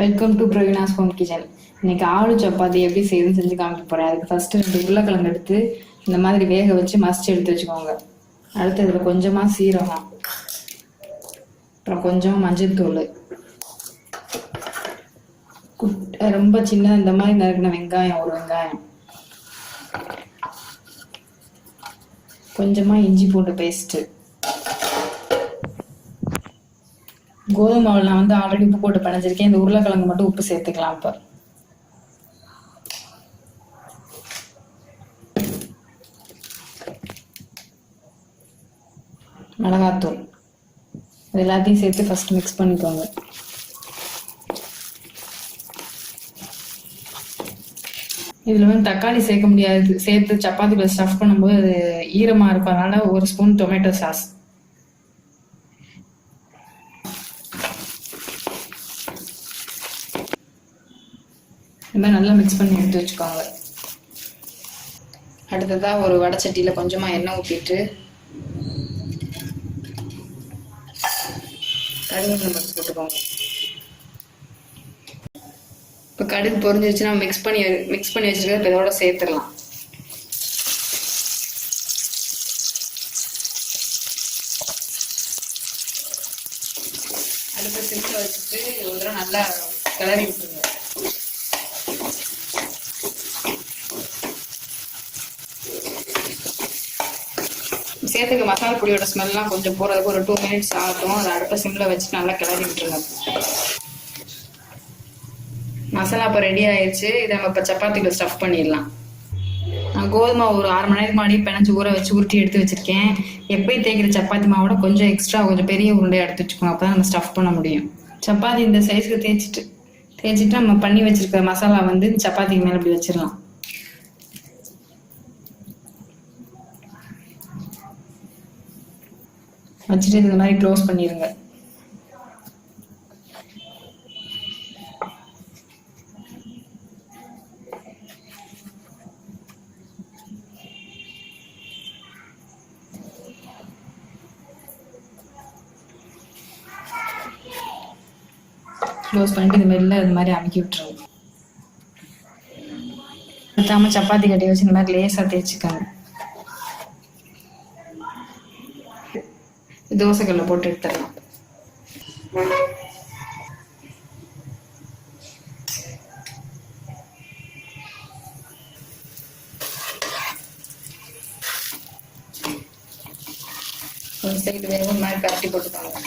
Welcome to Praveena's home kitchen இன்னைக்கு ஆலு சப்பாத்தி எப்படி செய்து செஞ்சு காமிக்க போறேன். அதுக்கு ஃபர்ஸ்ட் ரெண்டு உருளைக்கிழங்கு எடுத்து இந்த மாதிரி வேக வச்சு மசிச்சு எடுத்து வச்சுக்கோங்க. அடுத்து இதில் கொஞ்சமா சீரகம். அப்புறம் கொஞ்சம் மஞ்சள் தூள் குட் ரொம்ப சின்ன இந்த மாதிரி நறுக்கின வெங்காயம் ஒரு வெங்காயம். கொஞ்சமா இஞ்சி பூண்டு பேஸ்ட்டு கோதுமை மாவில் நான் வந்து ஆல்ரெடி உப்பு போட்டு பிணைஞ்சிருக்கேன். இந்த உருளைக்கிழங்கு மட்டும் உப்பு சேர்த்துக்கலாம் இப்போ. மிளகாத்தூள். இது எல்லாத்தையும் சேர்த்து ஃபஸ்ட்டு மிக்ஸ் பண்ணிக்கோங்க. இதில் வந்து தக்காளி சேர்க்க முடியாது. சேர்த்து சப்பாத்தி ஸ்டஃப் பண்ணும்போது அது ஈரமாக இருக்கும் அதனால் ஒரு ஸ்பூன் டொமேட்டோ சாஸ் இந்த மாதிரி நல்லா மிக்ஸ் பண்ணி எடுத்து வச்சுக்கோங்க. அடுத்ததாக ஒரு வடச்சட்டியில் கொஞ்சமாக எண்ணெய் ஊற்றிட்டு கடுகு நம்ம போட்டுக்கோங்க. இப்போ கடுகு பொறிஞ்சிருச்சுன்னா மிக்ஸ் பண்ணி மிக்ஸ் பண்ணி வச்சிருக்கிறத இப்போ இதோட சேர்த்துடலாம். அடுப்பை சிம்மில் வச்சுட்டு ஒரு தடவை நல்லா கிளறி விட்டுருங்க. சேர்த்துக்க மசாலா பொடியோட ஸ்மெல்லாம் கொஞ்சம் போகிறதுக்கு ஒரு டூ மினிட்ஸ் ஆகட்டும். அதை அடுப்பை சிம்மில் வச்சு நல்லா கிளறி விட்டுருங்க. மசாலா இப்போ ரெடி ஆயிடுச்சு இதை நம்ம இப்போ சப்பாத்திக்குள்ள ஸ்டஃப் பண்ணிடலாம். நான் கோதுமை ஒரு அரை மணி நேரத்துக்கு முன்னாடி பிணைஞ்சு ஊற வச்சு உருட்டி எடுத்து வச்சிருக்கேன். எப்பயும் தேய்க்கிற சப்பாத்தி மாவோட கொஞ்சம் எக்ஸ்ட்ரா கொஞ்சம் பெரிய உருண்டையாக எடுத்து வச்சுக்கோங்க அப்போ தான் நம்ம ஸ்டஃப் பண்ண முடியும். சப்பாத்தி இந்த சைஸ்க்கு தேய்ச்சிட்டு தேய்ச்சிட்டு நம்ம பண்ணி வச்சிருக்க மசாலா வந்து சப்பாத்திக்கு மேலே இப்படி வச்சிடலாம். வச்சுட்டு இந்த மாதிரி க்ளோஸ் பண்ணிடுங்க க்ளோஸ் பண்ணிட்டு இந்த மாதிரில இது மாதிரி அமைக்கி விட்டுருவோம் ஊற்றாம சப்பாத்தி கட்டி வச்சு இந்த மாதிரி லேசாக தேய்ச்சிக்கோங்க. தோசைக்கல்ல போட்டு எடுத்துடலாம். ஒரு சைடு வேகும் மாதிரி பரட்டி போட்டுக்கோங்க